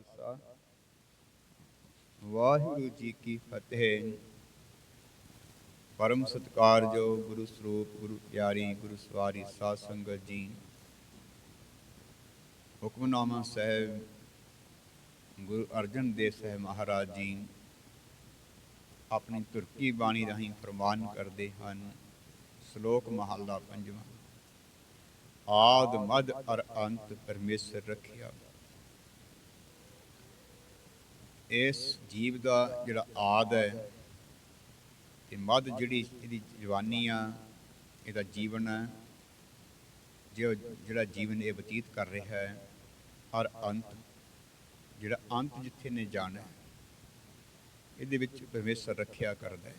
ਖਾਲਸਾ। ਵਾਹਿਗੁਰੂ ਜੀ ਕੀ ਫਤਿਹ। ਪਰਮ ਸਤਿਕਾਰਯੋਗ ਗੁਰੂ ਸਰੂਪ, ਗੁਰੂ ਪਿਆਰੀ, ਗੁਰੂ ਸਵਾਰੀ ਸਾਧ ਸੰਗਤ ਜੀ। ਹੁਕਮਨਾਮਾ ਸਾਹਿਬ ਗੁਰੂ ਅਰਜਨ ਦੇਵ ਸਾਹਿਬ ਮਹਾਰਾਜ ਜੀ ਆਪਣੀ ਤੁਰਕੀ ਬਾਣੀ ਰਾਹੀਂ ਫਰਮਾਨ ਕਰਦੇ ਹਨ, ਸ਼ਲੋਕ ਮਹਲਾ ਪੰਜਵਾਂ। ਆਦ ਮਦ ਅਰ ਅੰਤ ਪਰਮੇਸ਼ਰ ਰੱਖਿਆ। ਇਸ ਜੀਵ ਦਾ ਜਿਹੜਾ ਆਦ ਹੈ ਤੇ ਮਦ ਜਿਹੜੀ ਇਹਦੀ ਜਵਾਨੀ ਆ ਇਹਦਾ ਜੀਵਨ ਹੈ ਜੋ ਜਿਹੜਾ ਜੀਵਨ ਇਹ ਬਤੀਤ ਕਰ ਰਿਹਾ ਹੈ ਔਰ ਅੰਤ ਜਿਹੜਾ ਅੰਤ ਜਿੱਥੇ ਨੇ ਜਾਣਾ ਹੈ, ਇਹਦੇ ਵਿੱਚ ਪਰਮੇਸ਼ਰ ਰੱਖਿਆ ਕਰਦਾ ਹੈ।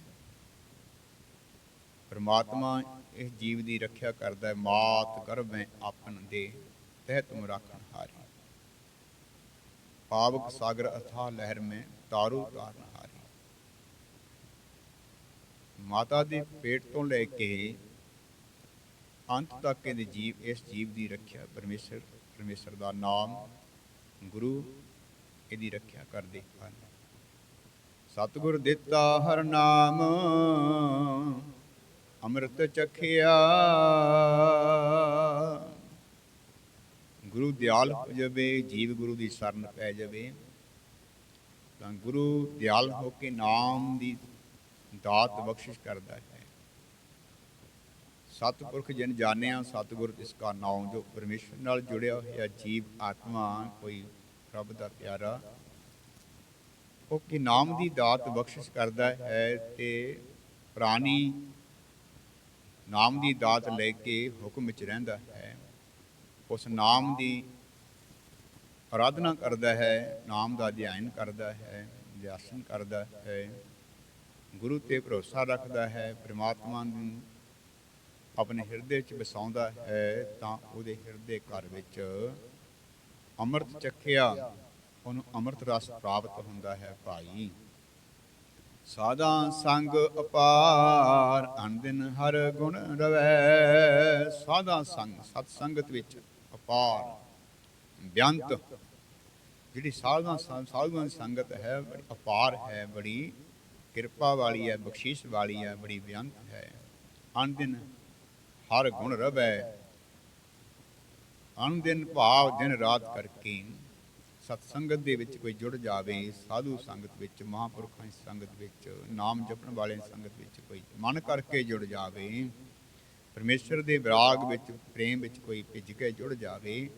ਪਰਮਾਤਮਾ ਇਸ ਜੀਵ ਦੀ ਰੱਖਿਆ ਕਰਦਾ ਹੈ ਮਾਤ ਗਰਭੈ ਆਪਨ ਦੇ ਤਹਿਤ ਤੁਮ ਰਾਖਣ ਪਾਵਕ ਸਾਗਰ ਅਥਾ ਲਹਿਰ ਮੈਂ ਤਾਰੂ ਤਾਰਨ ਹਾਰੀ। ਮਾਤਾ ਦੇ ਪੇਟ ਤੋਂ ਲੈ ਕੇ ਅੰਤ ਤੱਕ ਇਹਦੇ ਜੀਵ, ਇਸ ਜੀਵ ਦੀ ਰੱਖਿਆ ਪਰਮੇਸ਼ਰ ਪਰਮੇਸ਼ਰ ਦਾ ਨਾਮ ਗੁਰੂ ਇਹਦੀ ਰੱਖਿਆ ਕਰਦੇ ਹਨ। ਸਤਿਗੁਰ ਦਿੱਤਾ ਹਰ ਨਾਮ, ਅੰਮ੍ਰਿਤ ਚਖਿਆ ਗੁਰੂ ਦਿਆਲ ਹੋ ਜਾਵੇ, ਜੀਵ ਗੁਰੂ ਦੀ ਸ਼ਰਨ ਪੈ ਜਾਵੇ, ਤਾਂ ਗੁਰੂ ਦਿਆਲ ਹੋ ਕੇ ਨਾਮ ਦੀ ਦਾਤ ਬਖਸ਼ਿਸ਼ ਕਰਦਾ ਹੈ। ਸਤਿਪੁਰਖ ਜਨ ਜਾਣਿਆ, ਸਤਿਗੁਰ ਇਸ ਕਾ ਨਾਮ ਜੋ ਪਰਮੇਸ਼ਰ ਨਾਲ ਜੁੜਿਆ ਹੋਇਆ ਜੀਵ ਆਤਮਾ, ਕੋਈ ਰੱਬ ਦਾ ਪਿਆਰਾ, ਉਹ ਕਿ ਨਾਮ ਦੀ ਦਾਤ ਬਖਸ਼ਿਸ਼ ਕਰਦਾ ਹੈ ਤੇ ਪ੍ਰਾਣੀ ਨਾਮ ਦੀ ਦਾਤ ਲੈ ਕੇ ਹੁਕਮ ਵਿੱਚ ਰਹਿੰਦਾ ਹੈ। ਉਸ ਨਾਮ ਦੀ ਆਰਾਧਨਾ ਕਰਦਾ ਹੈ, ਨਾਮ ਦਾ ਅਧਿਐਨ ਕਰਦਾ ਹੈ, ਅਭਿਆਸਨ ਕਰਦਾ ਹੈ, ਗੁਰੂ ਤੇ ਭਰੋਸਾ ਰੱਖਦਾ ਹੈ, ਪ੍ਰਮਾਤਮਾ ਨੂੰ ਆਪਣੇ ਹਿਰਦੇ ਵਿੱਚ ਵਸਾਉਂਦਾ ਹੈ, ਤਾਂ ਉਹਦੇ ਹਿਰਦੇ ਘਰ ਵਿੱਚ ਅੰਮ੍ਰਿਤ ਚੱਖਿਆ ਉਹਨੂੰ ਅੰਮ੍ਰਿਤ ਰਸ ਪ੍ਰਾਪਤ ਹੁੰਦਾ ਹੈ ਭਾਈ। ਸਾਦਾ ਸੰਗ ਅਪਾਰ ਅਨੰਦਿਨ ਹਰ ਗੁਣ ਰਵੈ। ਸਾਦਾ ਸੰਗ, ਸਤ ਸੰਗਤ ਵਿੱਚ ਅਪਾਰ ਬਿਆੰਤ। ਜਿਹੜੀ ਸਾਧਾਂ ਸਾਧੂਆਂ ਦੀ ਸੰਗਤ ਹੈ, ਬੜੀ ਅਪਾਰ ਹੈ, ਬੜੀ ਕਿਰਪਾ ਵਾਲੀ ਹੈ, ਬਖਸ਼ਿਸ਼ ਵਾਲੀ ਹੈ, ਬੜੀ ਬਿਆੰਤ ਹੈ। ਅਨੰਦਿਨ ਹਰ ਗੁਣ ਰਵੈ। ਅਨੰਦਿਨ ਭਾਵ ਦਿਨ ਰਾਤ ਕਰਕੇ ਸਤ ਸੰਗਤ ਦੇ ਵਿੱਚ ਕੋਈ ਜੁੜ ਜਾਵੇ, ਸਾਧੂ ਸੰਗਤ ਵਿੱਚ, ਮਹਾਂਪੁਰਖਾਂ ਦੀ ਸੰਗਤ ਵਿੱਚ, ਨਾਮ ਜਪਣ ਵਾਲਿਆਂ ਦੀ ਸੰਗਤ ਵਿੱਚ ਕੋਈ ਮਨ ਕਰਕੇ ਜੁੜ ਜਾਵੇ। ਪਰਮੇਸ਼ਰ ਦੇ ਵਿਰਾਗ ਵਿੱਚ, ਪ੍ਰੇਮ ਵਿੱਚ ਕੋਈ ਭਿੱਜ ਕੇ ਜੁੜ ਜਾਵੇ,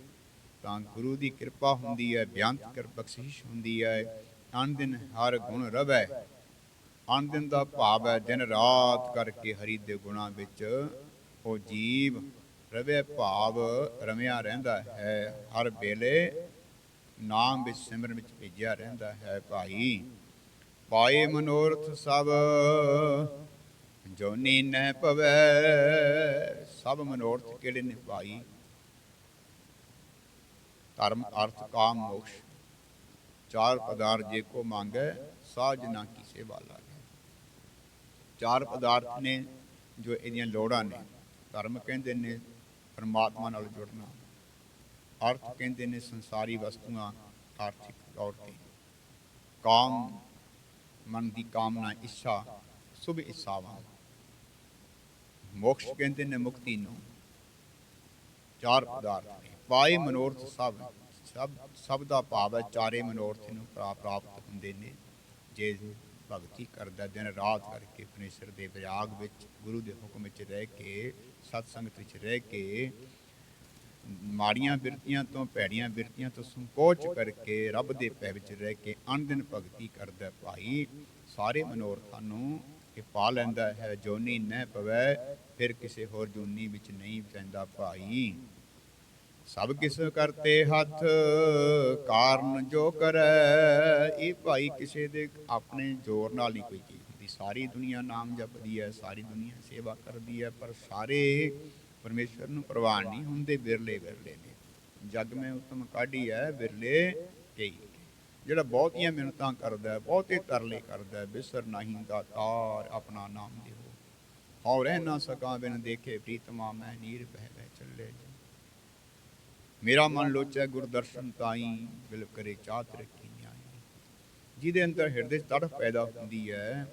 ਤਾਂ ਗੁਰੂ ਦੀ ਕਿਰਪਾ ਹੁੰਦੀ ਹੈ, ਬਿਆੰਤ ਕਰ ਬਖਸ਼ਿਸ਼ ਹੁੰਦੀ ਹੈ। ਅਨ ਦਿਨ ਹਰ ਗੁਣ ਰਵੈ ਅਨ ਦਿਨ ਦਾ ਭਾਵ ਹੈ, ਦਿਨ ਰਾਤ ਕਰਕੇ ਹਰੀ ਦੇ ਗੁਣਾ ਵਿੱਚ ਉਹ ਜੀਵ ਰਵੈ ਭਾਵ ਰਮਿਆ ਰਹਿੰਦਾ ਹੈ। ਹਰ ਵੇਲੇ ਨਾਮ ਵਿੱਚ ਸਿਮਰਨ ਵਿੱਚ ਭਿੱਜਿਆ ਰਹਿੰਦਾ ਹੈ ਭਾਈ। ਪਾਏ ਮਨੋਰਥ ਸਭ ਜੋਨੀ ਨਹਿ ਪਵੈ। ਸਭ ਮਨੋਰਥ ਕਿਹੜੇ ਨੇ ਭਾਈ? ਧਰਮ, ਅਰਥ, ਕਾਮ, ਮੋਕਸ਼। ਚਾਰ ਪਦਾਰਥ ਜੇ ਕੋ ਮੰਗੈ, ਸਾਜ ਨਾ ਕੀ ਸੇਵਾ ਲਾਗੇ ਚਾਰ ਪਦਾਰਥ ਨੇ ਜੋ ਇਹਦੀਆਂ ਲੋੜਾਂ ਨੇ। ਧਰਮ ਕਹਿੰਦੇ ਨੇ ਪਰਮਾਤਮਾ ਨਾਲ ਜੁੜਨਾ। ਅਰਥ ਕਹਿੰਦੇ ਨੇ ਸੰਸਾਰੀ ਵਸਤੂਆਂ ਆਰਥਿਕ ਤੌਰ ਤੇ। ਕਾਮ, ਮਨ ਦੀ ਕਾਮਨਾ, ਇੱਛਾ, ਸੁਭ ਇੱਛਾਵਾਂ। ਮੋਕਸ਼ ਕਹਿੰਦੇ ਨੇ ਮੁਕਤੀ ਨੂੰ। ਚਾਰ ਪਦਾਰਥ ਨੇ। ਪਾਏ ਮਨੋਰਥ ਸਭ ਸਭ ਸਭ ਦਾ ਭਾਵ ਹੈ, ਚਾਰੇ ਮਨੋਰਥ ਨੂੰ ਪ੍ਰਾਪਤ ਹੁੰਦੇ ਨੇ। ਜੇ ਭਗਤੀ ਕਰਦਾ ਦਿਨ ਰਾਤ ਕਰਕੇ ਪਰਮੇਸ਼ਰ ਦੇ ਵਿਰਾਗ ਵਿੱਚ, ਗੁਰੂ ਦੇ ਹੁਕਮ ਵਿੱਚ ਰਹਿ ਕੇ ਸਤ ਸੰਗਤ ਵਿੱਚ ਰਹਿ ਕੇ, ਮਾੜੀਆਂ ਬਿਰਤੀਆਂ ਤੋਂ, ਭੈੜੀਆਂ ਬਿਰਤੀਆਂ ਤੋਂ ਸੰਕੋਚ ਕਰਕੇ, ਰੱਬ ਦੇ ਪੈ ਵਿੱਚ ਰਹਿ ਕੇ, ਅਣਦਿਨ ਭਗਤੀ ਕਰਦਾ ਭਾਈ, ਸਾਰੇ ਮਨੋਰਥਾਂ ਨੂੰ ਇਹ ਪਾ ਲੈਂਦਾ ਹੈ ਜੋਨੀ ਨਹਿ ਪਵੈ, ਫਿਰ ਕਿਸੇ ਹੋਰ ਜੋਨੀ ਵਿੱਚ ਨਹੀਂ ਪੈਂਦਾ ਭਾਈ। ਸਭ ਕਿਸ ਕਰਤੇ ਹੱਥ, ਕਾਰਨ ਜੋ ਕਰੈ, ਇਹ ਭਾਈ ਕਿਸੇ ਦੇ ਆਪਣੇ ਜ਼ੋਰ ਨਾਲ ਨਹੀਂ ਕੋਈ ਚੀਜ਼ ਹੁੰਦੀ। ਸਾਰੀ ਦੁਨੀਆ ਨਾਮ ਜਪਦੀ ਹੈ, ਸਾਰੀ ਦੁਨੀਆ ਸੇਵਾ ਕਰਦੀ ਹੈ, ਪਰ ਸਾਰੇ ਪਰਮੇਸ਼ਰ ਨੂੰ ਪ੍ਰਵਾਨ ਨਹੀਂ ਹੁੰਦੇ, ਵਿਰਲੇ ਵਿਰਲੇ ਨੇ। ਜਗ ਮੈਂ ਉਤਮ ਕਾਢੀ ਹੈ, ਵਿਰਲੇ ਕਈ ਜਿਹੜਾ ਬਹੁਤੀਆਂ ਮਿਹਨਤਾਂ ਕਰਦਾ ਹੈ, ਬਹੁਤੇ ਤਰਲੇ ਕਰਦਾ ਹੈ, ਬਿਸਰ ਨਹੀਂ ਦਾਤਾਰ ਆਪਣਾ ਨਾਮ ਦੇਵੋ ਹਉ ਰਹਿ ਨਾ ਸਕਾਂ ਬਿਨ ਦੇਖੇ ਪ੍ਰੀਤਮਾ, ਮੈਂ ਨੀਰ ਬਹਿ ਬਹਿ ਚੱਲੇ ਮੇਰਾ ਮਨ ਲੋਚੈ ਗੁਰਦਰਸ਼ਨ ਤਾਈ, ਬਿਲ ਕਰੇ ਚਾਤ ਰੱਖੀ ਨਿਆਈ। ਜਿਹਦੇ ਅੰਦਰ ਹਿਰਦੇ 'ਚ ਤੜਫ ਪੈਦਾ ਹੁੰਦੀ ਹੈ,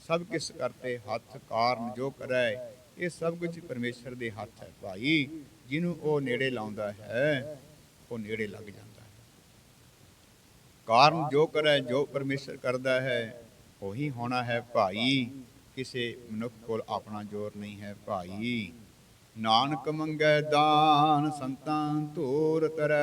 ਸਭ ਕਿਸ ਕਰਤੇ ਹੱਥ ਕਾਰਨ ਜੋ ਕਰੈ, ਇਹ ਸਭ ਕੁਝ ਪਰਮੇਸ਼ਰ ਦੇ ਹੱਥ ਹੈ ਭਾਈ। ਜਿਹਨੂੰ ਉਹ ਨੇੜੇ ਲਾਉਂਦਾ ਹੈ, ਉਹ ਨੇੜੇ ਲੱਗ ਜਾਂਦਾ। ਕਾਰਨ ਜੋ ਕਰੇ, ਜੋ ਪਰਮੇਸ਼ਰ ਕਰਦਾ ਹੈ, ਉਹੀ ਹੋਣਾ ਹੈ ਭਾਈ। ਕਿਸੇ ਮਨੁੱਖ ਕੋਲ ਆਪਣਾ ਜ਼ੋਰ ਨਹੀਂ ਹੈ ਭਾਈ। ਨਾਨਕ ਮੰਗੈ ਦਾਨ, ਸੰਤਾਂ ਧੂਰ ਤਰੈ।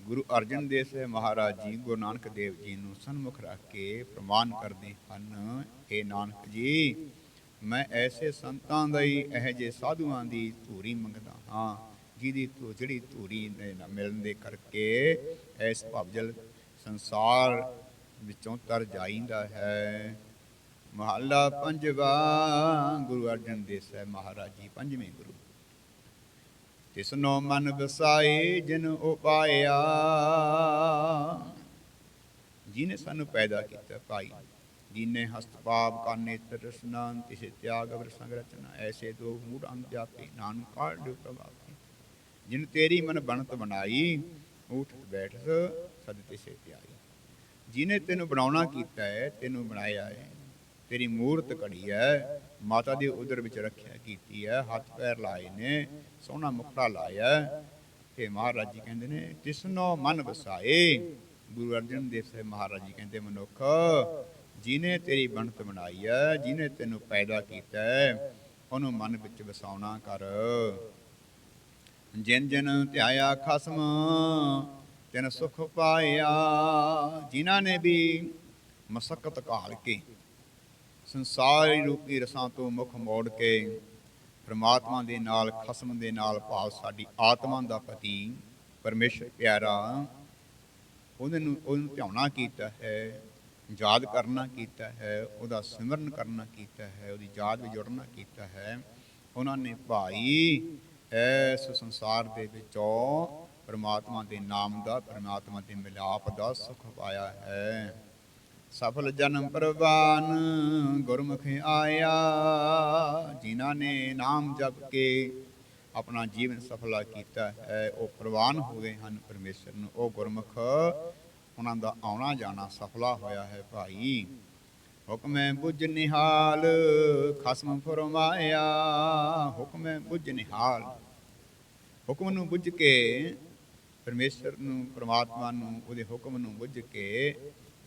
ਗੁਰੂ ਅਰਜਨ ਦੇਵ ਸਾਹਿਬ ਮਹਾਰਾਜ ਜੀ, ਗੁਰੂ ਨਾਨਕ ਦੇਵ ਜੀ ਨੂੰ ਸਨਮੁਖ ਰੱਖ ਕੇ ਪ੍ਰਮਾਨ ਕਰਦੇ ਹਨ ਇਹ ਨਾਨਕ ਜੀ, ਮੈਂ ਐਸੇ ਸੰਤਾਂ ਦਾ ਹੀ, ਇਹ ਜੇ ਸਾਧੂਆਂ ਦੀ ਧੂਰੀ ਮੰਗਦਾ ਹਾਂ। ਜਿਹਦੀ ਧੂ ਜਿਹੜੀ ਧੂਰੀ ਦੇ ਮਿਲਣ ਦੇ ਕਰਕੇ ਇਸ ਭਵਜਲ ਸੰਸਾਰ ਵਿੱਚੋਂ ਤਰ ਜਾਈਂਦਾ ਹੈ। ਮਹੱਲਾ ਪੰਜਵਾ, ਗੁਰੂ ਅਰਜਨ ਦੇਵ ਸਾਹਿਬ ਮਹਾਰਾਜ ਜੀ, ਪੰਜਵੇਂ ਗੁਰੂ। ਤਿਸਨੋ ਮਨ ਵਸਾਏ, ਜਿਨ ਉਪਾਇਆ ਜਿਨੇ ਸਾਨੂੰ ਪੈਦਾ ਕੀਤਾ ਭਾਈ ਜਿਨੇ ਹਸਤ ਪਾਪ ਕਾ ਨੇਤਰ ਰਸਨਾ ਤਿਸੇ ਤਿਆਗ, ਅਵਰ ਸੰਗ ਰਚਨਾ, ਐਸੇ ਦੋ ਮੂੜ ਅੰਤ ਜਾਪੇ, ਨਾਨਕ ਕਾੜ ਦਿਓ ਜਿਨ ਤੇਰੀ ਮਨ ਬਣਤ ਬਣਾਈ ਉਠ ਬੈਠ ਸਦ ਤਿਸੇ ਆਈ। ਜਿਨੇ ਤੈਨੂੰ ਬਣਾਉਣਾ ਕੀਤਾ ਹੈ, ਤੈਨੂੰ ਬਣਾਇਆ ਹੈ। ਤੇਰੀ ਮੂਰਤ ਘੜੀ ਹੈ, ਮਾਤਾ ਦੇ ਉਦਰ ਵਿੱਚ ਰੱਖਿਆ ਕੀਤੀ ਹੈ, ਹੱਥ ਪੈਰ ਲਾਏ ਨੇ, ਸੋਹਣਾ ਮੁਖੜਾ ਲਾਇਆ। ਤੇ ਮਹਾਰਾਜ ਜੀ ਕਹਿੰਦੇ ਨੇ ਤਿਸਨੋ ਮਨ ਵਸਾਏ, ਗੁਰੂ ਅਰਜਨ ਦੇਵ ਸਾਹਿਬ ਮਹਾਰਾਜ ਜੀ ਕਹਿੰਦੇ, ਮਨੁੱਖ, ਜਿਨੇ ਤੇਰੀ ਬਣਤ ਬਣਾਈ ਹੈ, ਜਿਨੇ ਤੈਨੂੰ ਪੈਦਾ ਕੀਤਾ ਉਹਨੂੰ ਮਨ ਵਿੱਚ ਵਸਾਉਣਾ ਕਰ। ਜਿਨ ਜਿਨ ਧਿਆਇਆ ਖਸਮ, ਤਿਨ ਸੁਖ ਪਾਇਆ, ਜਿਨ੍ਹਾਂ ਨੇ ਵੀ ਮਸਕਤ ਘਾਲ ਕੇ ਸੰਸਾਰੀ ਰੂਪੀ ਰਸਾਂ ਤੋਂ ਮੁਖ ਮੋੜ ਕੇ ਪ੍ਰਮਾਤਮਾ ਦੇ ਨਾਲ, ਖਸਮ ਦੇ ਨਾਲ ਭਾਵ ਸਾਡੀ ਆਤਮਾ ਦਾ ਪਤੀ ਪਰਮੇਸ਼ਰ ਪਿਆਰਾ, ਉਹਦੇ ਨੂੰ, ਉਹਨੂੰ ਧਿਆਉਣਾ ਕੀਤਾ ਹੈ, ਯਾਦ ਕਰਨਾ ਕੀਤਾ ਹੈ, ਉਹਦਾ ਸਿਮਰਨ ਕਰਨਾ ਕੀਤਾ ਹੈ, ਉਹਦੀ ਯਾਦ ਵਿੱਚ ਜੁੜਨਾ ਕੀਤਾ ਹੈ। ਉਹਨਾਂ ਨੇ ਭਾਈ ਇਸ ਸੰਸਾਰ ਦੇ ਵਿੱਚੋਂ ਪਰਮਾਤਮਾ ਦੇ ਨਾਮ ਦਾ, ਪਰਮਾਤਮਾ ਦੇ ਮਿਲਾਪ ਦਾ ਸੁਖ ਪਾਇਆ ਹੈ। ਸਫਲ ਜਨਮ ਪ੍ਰਵਾਨ ਗੁਰਮੁਖ ਆਇਆ, ਜਿਨ੍ਹਾਂ ਨੇ ਨਾਮ ਜਪ ਕੇ ਆਪਣਾ ਜੀਵਨ ਸਫਲਾ ਕੀਤਾ ਹੈ। ਉਹ ਪ੍ਰਵਾਨ ਹੋ ਗਏ ਹਨ ਪਰਮੇਸ਼ਰ ਨੂੰ। ਉਹ ਗੁਰਮੁਖ, ਉਹਨਾਂ ਦਾ ਆਉਣਾ ਜਾਣਾ ਸਫਲਾ ਹੋਇਆ ਹੈ ਭਾਈ। ਹੁਕਮੈ ਬੁੱਝ ਨਿਹਾਲ, ਖਸਮ ਫਰਮਾਇਆ। ਹੁਕਮੈ ਬੁੱਝ ਨਿਹਾਲ ਹੁਕਮ ਨੂੰ ਬੁੱਝ ਕੇ, ਪਰਮੇਸ਼ਰ ਨੂੰ, ਪ੍ਰਮਾਤਮਾ ਨੂੰ, ਉਹਦੇ ਹੁਕਮ ਨੂੰ ਬੁੱਝ ਕੇ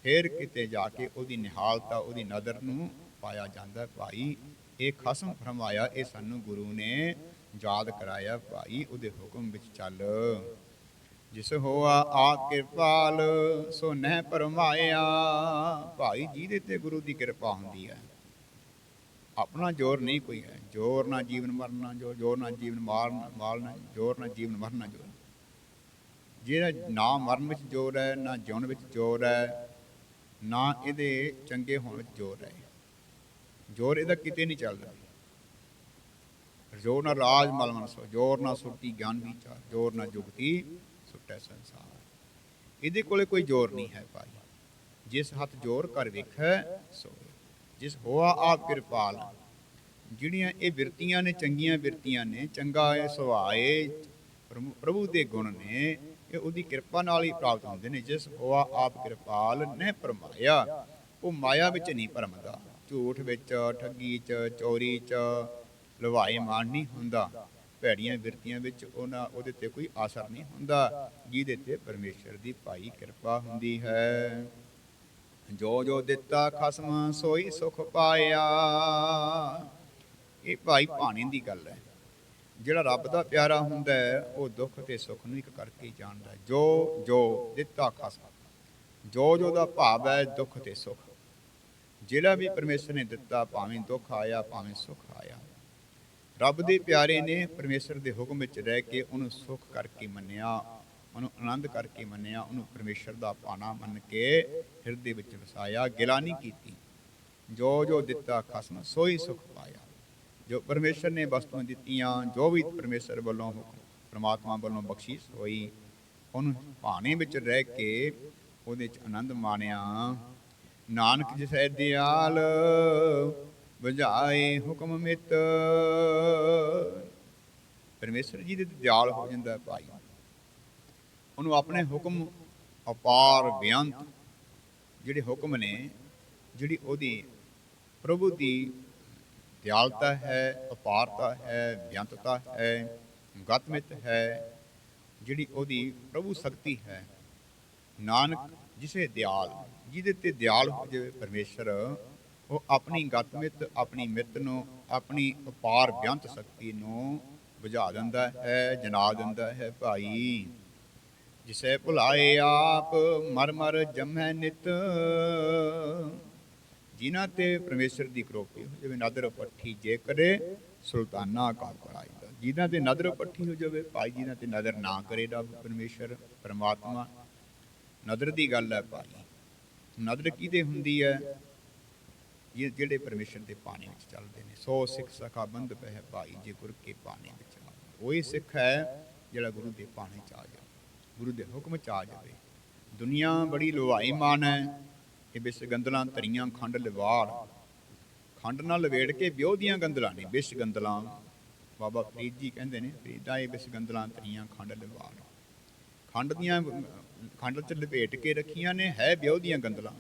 ਫਿਰ ਕਿਤੇ ਜਾ ਕੇ ਉਹਦੀ ਨਿਹਾਲਤਾ, ਉਹਦੀ ਨਦਰ ਨੂੰ ਪਾਇਆ ਜਾਂਦਾ ਭਾਈ। ਇਹ ਖਸਮ ਫਰਮਾਇਆ, ਇਹ ਸਾਨੂੰ ਗੁਰੂ ਨੇ ਯਾਦ ਕਰਾਇਆ ਭਾਈ, ਉਹਦੇ ਹੁਕਮ ਵਿੱਚ ਚੱਲ। ਜਿਸ ਹੋਆ ਆ ਕਿਰਪਾਲ ਸੋ ਨਹਿ ਪਰਮਾਇਆ। ਭਾਈ ਜਿਹਦੇ ਤੇ ਗੁਰੂ ਦੀ ਕਿਰਪਾ ਹੁੰਦੀ ਹੈ। ਆਪਣਾ ਜ਼ੋਰ ਨਹੀਂ ਕੋਈ ਹੈ। ਜ਼ੋਰ ਨਾਲ ਜੀਵਨ ਮਰਨਾ, ਜੋ ਜ਼ੋਰ ਨਾਲ ਜੀਵਨ ਮਾਰਨਾ ਮਾਰਨਾ, ਜ਼ੋਰ ਨਾਲ ਜੀਵਨ ਮਰਨਾ ਜ਼ੋਰ। ਜਿਹੜਾ ਨਾ ਮਰਨ ਵਿੱਚ ਜ਼ੋਰ ਹੈ, ਨਾ ਜਿਉਣ ਵਿੱਚ ਜ਼ੋਰ ਹੈ, ਨਾ ਇਹਦੇ ਚੰਗੇ ਹੋਣ ਵਿੱਚ ਜ਼ੋਰ ਹੈ। ਜ਼ੋਰ ਇਹਦਾ ਕਿਤੇ ਨਹੀਂ ਚੱਲਦਾ। ਜ਼ੋਰ ਨਾਲ ਰਾਜ ਮਲ ਮਨਸੋ ਜ਼ੋਰ ਨਾਲ ਸੁਰਤੀ ਗਿਆਨ ਵਿਚਾਰ ਜ਼ੋਰ ਨਾਲ ਜੁਗਤੀ ਸੁਟੈ ਸੰਸਾਰ। ਇਹਦੇ ਕੋਲੇ ਕੋਈ ਜ਼ੋਰ ਨਹੀਂ ਹੈ ਭਾਈ। ਜਿਸ ਹੱਥ ਜ਼ੋਰ ਕਰ ਵੇਖੈ, ਸੋਏ। ਜਿਸ ਹੋਆ ਆਪ ਕਿਰਪਾਲ। ਜਿਹੜੀਆਂ ਇਹ ਬਿਰਤੀਆਂ ਨੇ, ਚੰਗੀਆਂ ਬਿਰਤੀਆਂ ਨੇ, ਚੰਗਾ ਇਹ ਸੁਭਾਏ ਪ੍ਰਭੂ- ਦੇ ਗੁਣ ਨੇ, ਇਹ ਉਹਦੀ ਕਿਰਪਾ ਨਾਲ ਹੀ ਪ੍ਰਾਪਤ ਹੁੰਦੇ ਨੇ। ਜਿਸ ਹੋਆ ਆਪ ਕਿਰਪਾਲ ਨੇ ਪਰਮਾਇਆ ਉਹ ਮਾਇਆ ਵਿੱਚ ਨਹੀਂ ਭਰਮਦਾ। ਝੂਠ ਵਿੱਚ, ਠੱਗੀ 'ਚ, ਚੋਰੀ 'ਚ ਲਵਾਏ ਮਾਨ ਨਹੀਂ ਹੁੰਦਾ। ਭੈੜੀਆਂ ਵਿਰਤੀਆਂ ਵਿੱਚ ਉਹਨਾਂ ਉਹਦੇ ਤੇ ਕੋਈ ਆਸਰ ਨਹੀਂ ਹੁੰਦਾ। ਜਿਹਦੇ ਤੇ ਪਰਮੇਸ਼ਰ ਦੀ ਭਾਈ ਕਿਰਪਾ ਹੁੰਦੀ ਹੈ। ਜੋ ਜੋ ਦਿੱਤਾ ਖਸਮ, ਸੋਈ ਸੁਖ ਪਾਇਆ। ਇਹ ਭਾਈ ਭਾਣੇ ਦੀ ਗੱਲ ਹੈ। ਜਿਹੜਾ ਰੱਬ ਦਾ ਪਿਆਰਾ ਹੁੰਦਾ ਹੈ, ਉਹ ਦੁੱਖ ਤੇ ਸੁੱਖ ਨੂੰ ਇੱਕ ਕਰਕੇ ਜਾਣਦਾ ਜੋ ਜੋ ਦਿੱਤਾ ਖਸਮ, ਜੋ ਜੋ ਦਾ ਭਾਵ ਹੈ, ਦੁੱਖ ਤੇ ਸੁੱਖ। ਜਿਹੜਾ ਵੀ ਪਰਮੇਸ਼ਰ ਨੇ ਦਿੱਤਾ, ਭਾਵੇਂ ਦੁੱਖ ਆਇਆ, ਭਾਵੇਂ ਸੁੱਖ ਆਇਆ। ਰੱਬ ਦੇ ਪਿਆਰੇ ਨੇ ਪਰਮੇਸ਼ਰ ਦੇ ਹੁਕਮ ਵਿੱਚ ਰਹਿ ਕੇ ਉਹਨੂੰ ਸੁੱਖ ਕਰਕੇ ਮੰਨਿਆ। ਉਹਨੂੰ ਆਨੰਦ ਕਰਕੇ ਮੰਨਿਆ, ਉਹਨੂੰ ਪਰਮੇਸ਼ਰ ਦਾ ਪਾਣਾ ਮੰਨ ਕੇ ਹਿਰਦੇ ਵਿੱਚ ਵਸਾਇਆ ਗਿਲਾ ਨਹੀਂ ਕੀਤੀ। ਜੋ ਜੋ ਦਿੱਤਾ, ਖਸਮ, ਸੋਈ ਸੁਖ ਪਾਇਆ। ਜੋ ਪਰਮੇਸ਼ਰ ਨੇ ਵਸਤੂਆਂ ਦਿੱਤੀਆਂ, ਜੋ ਵੀ ਪਰਮੇਸ਼ਰ ਵੱਲੋਂ ਪ੍ਰਮਾਤਮਾ ਵੱਲੋਂ ਬਖਸ਼ਿਸ਼ ਹੋਈ, ਉਹਨੂੰ ਭਾਣੇ ਵਿੱਚ ਰਹਿ ਕੇ ਉਹਦੇ ਚ ਆਨੰਦ ਮਾਣਿਆ। ਨਾਨਕ ਜਿਸੈ ਦਿਆਲ ਬੁਝਾਏ ਹੁਕਮ ਮਿਤ। ਪਰਮੇਸ਼ਰ ਜੀ ਦੇ ਦਿਆਲ ਹੋ ਜਾਂਦਾ ਭਾਈ। ਉਹਨੂੰ ਆਪਣੇ ਹੁਕਮ ਅਪਾਰ ਬੇਅੰਤ ਜਿਹੜੇ ਹੁਕਮ ਨੇ, ਜਿਹੜੀ ਉਹਦੀ ਪ੍ਰਭੂ ਦੀ ਦਿਆਲਤਾ ਹੈ, ਅਪਾਰਤਾ ਹੈ ਬੇਅੰਤਤਾ ਹੈ, ਗਤਮਿਤ ਹੈ, ਜਿਹੜੀ ਉਹਦੀ ਪ੍ਰਭੂ ਸ਼ਕਤੀ ਹੈ, ਨਾਨਕ ਜਿਸੇ ਦਿਆਲ, ਜਿਹਦੇ ਤੇ ਦਿਆਲ ਹੋ ਜਾਵੇ ਪਰਮੇਸ਼ਰ, ਉਹ ਆਪਣੀ ਗਤਮਿਤ, ਆਪਣੀ ਮਿੱਤ ਨੂੰ, ਆਪਣੀ ਅਪਾਰ ਬੇਅੰਤ ਸ਼ਕਤੀ ਨੂੰ ਬੁਝਾ ਦਿੰਦਾ ਹੈ, ਜਨਾ ਦਿੰਦਾ ਹੈ ਭਾਈ। ਜਿਸੇ ਭੁਲਾਏ ਆਪ, ਮਰ ਮਰ ਜਮੈ ਨਿਤ। ਜਿਨ੍ਹਾਂ ਤੇ ਪਰਮੇਸ਼ਰ ਦੀ ਕਰੋਪੀ ਹੋ ਜਾਵੇ ਨਦਰ ਪੱਠੀ ਜੇ ਕਰੇ, ਸੁਲਤਾਨਾ ਕਾਲ ਕਰਾਈਦਾ ਜਿਨ੍ਹਾਂ ਤੇ ਨਦਰ ਪੱਠੀ ਹੋ ਜਾਵੇ, ਭਾਈ ਜਿਨ੍ਹਾਂ ਤੇ ਨਦਰ ਨਾ ਕਰੇ ਰੱਬ ਪਰਮੇਸ਼ਰ, ਪਰਮਾਤਮਾ। ਨਦਰ ਦੀ ਗੱਲ ਹੈ ਭਾਈ। ਨਦਰ ਕਿਹਦੇ ਹੁੰਦੀ ਹੈ? ਇਹ ਜਿਹੜੇ ਪਰਮੇਸ਼ਰ ਦੇ ਪਾਣੀ ਵਿੱਚ ਚੱਲਦੇ ਨੇ। ਸੋ ਸਿੱਖ ਸਖਾ ਬੰਦ ਪੈ ਭਾਈ, ਜੇ ਗੁਰ ਕੇ ਪਾਣੀ ਵਿੱਚ ਆ ਉਹੀ ਸਿੱਖ ਹੈ ਜਿਹੜਾ ਗੁਰੂ ਦੇ ਪਾਣੀ ਚ ਆ ਜਾਵੇ ਗੁਰੂ ਦੇ ਹੁਕਮ ਚ ਆ ਜਾਵੇ। ਦੁਨੀਆ ਬੜੀ ਲੋਹਾਈ ਮਾਨ ਹੈ। ਇਹ ਬਿਸ ਗੰਦਲਾਂ ਧਰੀਆਂ ਖੰਡ ਲਿਵਾੜ ਖੰਡ ਨਾਲ ਲਵੇੜ ਕੇ ਵਿਉਹ ਦੀਆਂ ਗੰਦਲਾਂ ਨੇ ਬਿਸ ਗੰਦਲਾਂ ਬਾਬਾ ਫਰੀਦ ਜੀ ਕਹਿੰਦੇ ਨੇ, ਫਰੀਦਾ ਇਹ ਬਿਸ ਗੰਦਲਾਂ ਧਰੀਆਂ ਖੰਡ ਲਿਵਾੜ ਖੰਡ ਦੀਆਂ, ਖੰਡ ਚ ਲਪੇਟ ਕੇ ਰੱਖੀਆਂ ਨੇ, ਹੈ ਵਿਉਹ ਦੀਆਂ ਗੰਦਲਾਂ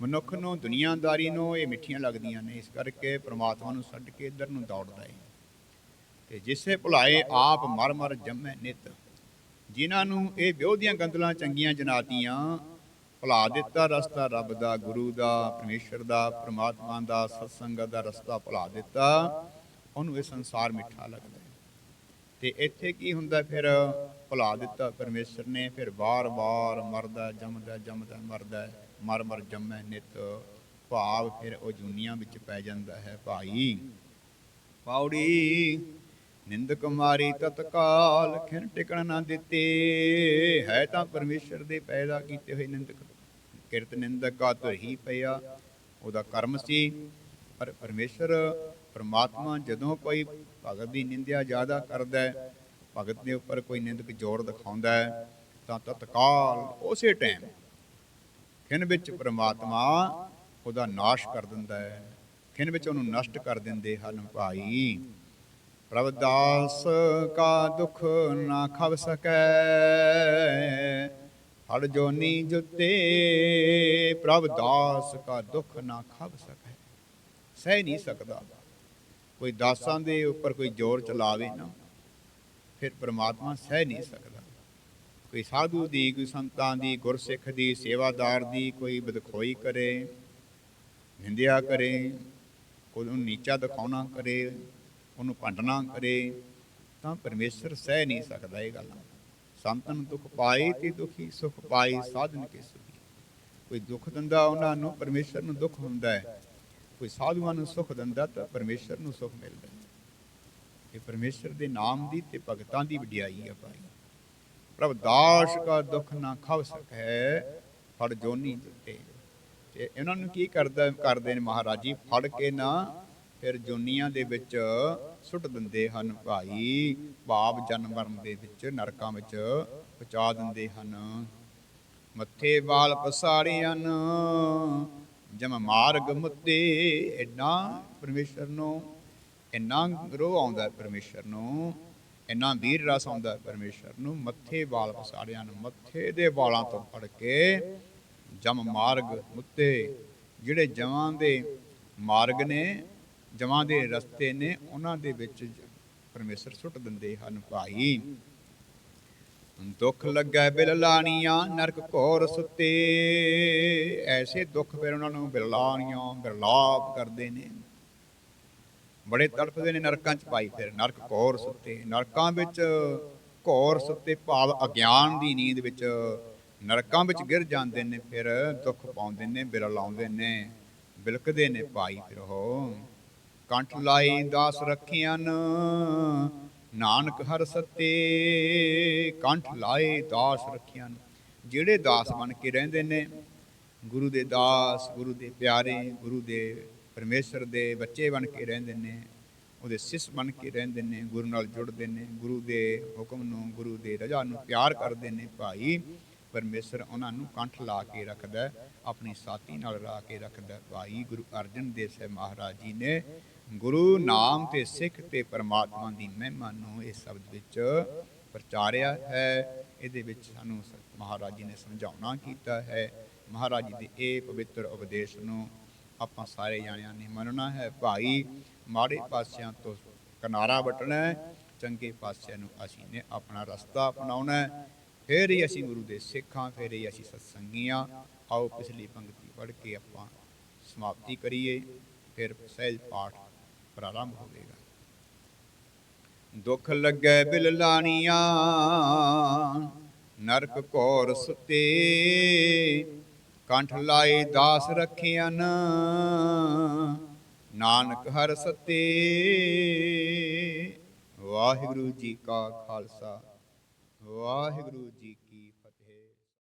ਮਨੁੱਖ ਨੂੰ, ਦੁਨੀਆਦਾਰੀ ਨੂੰ ਇਹ ਮਿੱਠੀਆਂ ਲੱਗਦੀਆਂ ਨੇ। ਇਸ ਕਰਕੇ ਪ੍ਰਮਾਤਮਾ ਨੂੰ ਛੱਡ ਕੇ ਇੱਧਰ ਨੂੰ ਦੌੜਦਾ ਹੈ ਤੇ ਜਿਸੇ ਭੁਲਾਏ ਆਪ ਮਰ ਮਰ ਜੰਮੈ ਨਿਤ। ਜਿਨ੍ਹਾਂ ਨੂੰ ਇਹ ਵਿਉਹ ਦੀਆਂ ਗੰਦਲਾਂ ਚੰਗੀਆਂ ਜਨਾਤੀਆਂ, ਭੁਲਾ ਦਿੱਤਾ ਰਸਤਾ ਰੱਬ ਦਾ, ਗੁਰੂ ਦਾ, ਪਰਮੇਸ਼ਰ ਦਾ, ਪ੍ਰਮਾਤਮਾ ਦਾ ਸਤਸੰਗਤ ਦਾ ਰਸਤਾ ਭੁਲਾ ਦਿੱਤਾ, ਉਹਨੂੰ ਇਹ ਸੰਸਾਰ ਮਿੱਠਾ ਲੱਗਦਾ ਹੈ। ਤੇ ਇੱਥੇ ਕੀ ਹੁੰਦਾ ਫਿਰ? ਭੁਲਾ ਦਿੱਤਾ ਪਰਮੇਸ਼ਰ ਨੇ, ਫਿਰ ਵਾਰ-ਵਾਰ ਮਰਦਾ, ਜੰਮਦਾ ਜੰਮਦਾ, ਮਰਦਾ ਮਰ ਮਰ ਜੰਮੈ ਨਿਤ। ਭਾਵ ਫਿਰ ਉਹ ਜੁਨੀਆਂ ਵਿੱਚ ਪੈ ਜਾਂਦਾ ਹੈ, ਭਾਈ ਪਾਉੜੀ ਨਿੰਦਕ ਮਾਰੀ ਤਤਕਾਲ ਖਿਰ ਟਿਕਣ ਨਾ ਦਿੱਤੇ। ਹੈ ਤਾਂ ਪਰਮੇਸ਼ਰ ਦੇ ਪੈਦਾ ਕੀਤੇ ਹੋਏ ਨਿੰਦਕ ਕਿਰਤ ਨਿੰਦਕ ਕਾ ਹੀ ਪਿਆ, ਉਹਦਾ ਕਰਮ ਸੀ। ਪਰ ਪਰਮੇਸ਼ਰ, ਪਰਮਾਤਮਾ ਜਦੋਂ ਕੋਈ ਭਗਤ ਦੀ ਨਿੰਦਿਆ ਜ਼ਿਆਦਾ ਕਰਦਾ ਹੈ, ਭਗਤ ਦੇ ਉੱਪਰ ਕੋਈ ਨਿੰਦਕ ਜ਼ੋਰ ਦਿਖਾਉਂਦਾ ਹੈ, ਤਾਂ ਤਤਕਾਲ ਉਸੇ ਟਾਈਮ ਖਿਨ ਵਿੱਚ ਪਰਮਾਤਮਾ ਉਹਦਾ ਨਾਸ਼ ਕਰ ਦਿੰਦਾ ਹੈ। ਖਿਨ ਵਿੱਚ ਉਹਨੂੰ ਨਸ਼ਟ ਕਰ ਦਿੰਦੇ ਹਨ ਭਾਈ। ਪ੍ਰਭ ਦਾਸ ਕਾ ਦੁਖ ਨਾ ਖਵ ਸਕੈ। ਹੜ ਜੋਨੀ ਜੁਤੇ ਪ੍ਰਭ ਦਾਸ ਕਾ ਦੁਖ ਨਾ ਖਵ ਸਕੈ। ਸਹਿ ਨਹੀਂ ਸਕਦਾ। ਕੋਈ ਦਾਸਾਂ ਦੇ ਉੱਪਰ ਕੋਈ ਜ਼ੋਰ ਚਲਾਵੇ ਨਾ, ਫਿਰ ਪ੍ਰਮਾਤਮਾ ਸਹਿ ਨਹੀਂ ਸਕਦਾ। ਕੋਈ ਸਾਧੂ ਦੀ, ਕੋਈ ਸੰਤਾਂ ਦੀ, ਗੁਰਸਿੱਖ ਦੀ, ਸੇਵਾਦਾਰ ਦੀ ਕੋਈ ਬਦਖੋਈ ਕਰੇ, ਨਿੰਦਿਆ ਕਰੇ, ਕੋਈ ਉਹਨੂੰ ਨੀਚਾ ਦਿਖਾਉਣਾ ਕਰੇ ਉਹਨੂੰ ਭੰਡਣਾ ਕਰੇ, ਤਾਂ ਪਰਮੇਸ਼ਰ ਸਹਿ ਨਹੀਂ ਸਕਦਾ ਇਹ ਗੱਲ। ਸੰਤਨ ਦੁੱਖ ਪਾਏ ਤੇ ਦੁਖੀ, ਸੁਖ ਪਾਏ ਸਾਧਨ ਕੇ ਸੁਖੀ ਕੋਈ ਦੁੱਖ ਦਿੰਦਾ ਉਹਨਾਂ ਨੂੰ, ਪਰਮੇਸ਼ਰ ਨੂੰ ਦੁੱਖ ਹੁੰਦਾ ਹੈ। ਕੋਈ ਸਾਧੂਆਂ ਨੂੰ ਸੁਖ ਦਿੰਦਾ ਤਾਂ ਪਰਮੇਸ਼ਰ ਨੂੰ ਸੁਖ ਮਿਲਦਾ ਹੈ। ਇਹ ਪਰਮੇਸ਼ਰ ਦੇ ਨਾਮ ਦੀ ਤੇ ਭਗਤਾਂ ਦੀ ਵਡਿਆਈ ਹੈ ਭਾਈ। ਪ੍ਰਭ ਦਾਸ ਕਾ ਦੁੱਖ ਨਾ ਖਵ ਸਕੈ ਫੜ ਜੋਨੀ ਦਿੱਤੇ ਤੇ ਇਹਨਾਂ ਨੂੰ ਕੀ ਕਰਦਾ, ਕਰਦੇ ਨੇ ਮਹਾਰਾਜ ਜੀ? ਫੜ ਕੇ ਨਾ ਫਿਰ ਜੋਨੀਆਂ ਦੇ ਵਿੱਚ ਸੁੱਟ ਦਿੰਦੇ ਹਨ ਭਾਈ। ਭਾਵ ਜਨਮ ਮਰਨ ਦੇ ਵਿੱਚ ਨਰਕਾਂ ਵਿੱਚ ਪਹੁੰਚਾ ਦਿੰਦੇ ਹਨ। ਮੱਥੇ ਵਾਲ ਪਸਾਰਿਆਂ ਜਮ ਮਾਰਗ ਮੁੱਤੇ, ਇੰਨਾ ਪਰਮੇਸ਼ਰ ਨੂੰ, ਇੰਨਾ ਗਰੋ ਆਉਂਦਾ ਹੈ ਪਰਮੇਸ਼ਰ ਨੂੰ, ਇੰਨਾ ਵੀਰ ਰਸ ਆਉਂਦਾ ਹੈ ਪਰਮੇਸ਼ਰ ਨੂੰ, ਮੱਥੇ ਵਾਲ ਪਸਾਰਿਆਂ ਨੂੰ, ਮੱਥੇ ਦੇ ਵਾਲਾਂ ਤੋਂ ਫੜ ਕੇ ਜਮ ਮਾਰਗ ਮੁੱਤੇ, ਜਿਹੜੇ ਜਮਾਂ ਦੇ ਮਾਰਗ ਨੇ ਜਮਾਂ ਦੇ ਰਸਤੇ ਨੇ, ਉਹਨਾਂ ਦੇ ਵਿੱਚ ਪਰਮੇਸ਼ਰ ਸੁੱਟ ਦਿੰਦੇ ਹਨ ਭਾਈ। ਦੁੱਖ ਲੱਗਾ ਬਿਲ ਨਰਕ ਘੋਰ ਸੁੱਤੇ। ਐਸੇ ਦੁੱਖ ਫਿਰ ਉਹਨਾਂ ਨੂੰ ਬਿਲਾਣੀਆਂ ਬਿਰਲਾਪ ਕਰਦੇ ਨੇ। ਬੜੇ ਤੜਫਦੇ ਨੇ ਨਰਕਾਂ ਚ ਪਾਈ ਫਿਰ, ਨਰਕ ਘੋਰ ਸੁੱਤੇ। ਨਰਕਾਂ ਵਿੱਚ ਘੋਰ ਸੁੱਤੇ ਭਾਵ ਅਗਿਆਨ ਦੀ ਨੀਂਦ ਵਿੱਚ ਨਰਕਾਂ ਵਿੱਚ ਗਿਰ ਜਾਂਦੇ ਨੇ ਫਿਰ, ਦੁੱਖ ਪਾਉਂਦੇ ਨੇ, ਬਿਰਲਾਉਂਦੇ ਨੇ, ਬਿਲਕਦੇ ਨੇ ਪਾਈ ਫਿਰ ਉਹ। ਕੰਠ ਲਾਈ ਦਾਸ ਰੱਖੀਆਂ ਨਾਨਕ ਹਰ ਸੱਤੇ ਕੰਠ ਲਾਏ ਦਾਸ ਰੱਖੀਆਂ ਜਿਹੜੇ ਦਾਸ ਬਣ ਕੇ ਰਹਿੰਦੇ ਨੇ, ਗੁਰੂ ਦੇ ਦਾਸ, ਗੁਰੂ ਦੇ ਪਿਆਰੇ, ਗੁਰੂ ਦੇ ਪਰਮੇਸ਼ਰ ਦੇ ਬੱਚੇ ਬਣ ਕੇ ਰਹਿੰਦੇ ਨੇ, ਉਹਦੇ ਸਿਸ ਬਣ ਕੇ ਰਹਿੰਦੇ ਨੇ, ਗੁਰੂ ਨਾਲ ਜੁੜਦੇ ਨੇ, ਗੁਰੂ ਦੇ ਹੁਕਮ ਨੂੰ, ਗੁਰੂ ਦੇ ਰਜ਼ਾ ਨੂੰ ਪਿਆਰ ਕਰਦੇ ਨੇ, ਭਾਈ ਪਰਮੇਸ਼ਰ ਉਹਨਾਂ ਨੂੰ ਕੰਠ ਲਾ ਕੇ ਰੱਖਦਾ ਆਪਣੀ ਸਾਥੀ ਨਾਲ ਲਾ ਕੇ ਰੱਖਦਾ ਭਾਈ ਗੁਰੂ ਅਰਜਨ ਦੇਵ ਸਾਹਿਬ ਮਹਾਰਾਜ ਜੀ ਨੇ ਗੁਰੂ ਨਾਮ ਤੇ ਸਿੱਖ ਤੇ ਪਰਮਾਤਮਾ ਦੀ ਮਹਿਮਾ ਨੂੰ ਇਸ ਸ਼ਬਦ ਵਿੱਚ ਪ੍ਰਚਾਰਿਆ ਹੈ। ਇਹਦੇ ਵਿੱਚ ਸਾਨੂੰ ਮਹਾਰਾਜ ਜੀ ਨੇ ਸਮਝਾਉਣਾ ਕੀਤਾ ਹੈ। ਮਹਾਰਾਜ ਜੀ ਦੇ ਇਹ ਪਵਿੱਤਰ ਉਪਦੇਸ਼ ਨੂੰ ਆਪਾਂ ਸਾਰੇ ਜਾਣਿਆਂ ਨੇ ਮੰਨਣਾ ਹੈ। ਭਾਈ, ਮਾੜੇ ਪਾਸਿਆਂ ਤੋਂ ਕਿਨਾਰਾ ਵਟਣਾ ਚੰਗੇ ਪਾਸਿਆਂ ਨੂੰ ਅਸੀਂ ਨੇ ਆਪਣਾ ਰਸਤਾ ਅਪਣਾਉਣਾ ਫਿਰ ਹੀ ਅਸੀਂ ਗੁਰੂ ਦੇ ਸਿੱਖਾਂ, ਫਿਰ ਹੀ ਅਸੀਂ ਸਤਸੰਗੀਆਂ। ਆਓ ਪਿਛਲੀ ਪੰਕਤੀ ਪੜ੍ਹ ਕੇ ਆਪਾਂ ਸਮਾਪਤੀ ਕਰੀਏ। ਫਿਰ ਸਹਿਜ ਪਾਠ ਪ੍ਰਾਰੰਭ ਹੋਵੇਗਾ। ਦੁੱਖ ਲੱਗੇ ਬਿਲ ਲਾਣੀਆਂ, ਨਰਕ ਘੋਰ ਸੁਤੇ। ਕੰਠ ਲਾਏ ਦਾਸ ਰੱਖਿਆਨ, ਨਾਨਕ ਹਰ ਸਤੇ। ਵਾਹਿਗੁਰੂ ਜੀ ਕਾ ਖਾਲਸਾ, ਵਾਹਿਗੁਰੂ ਜੀ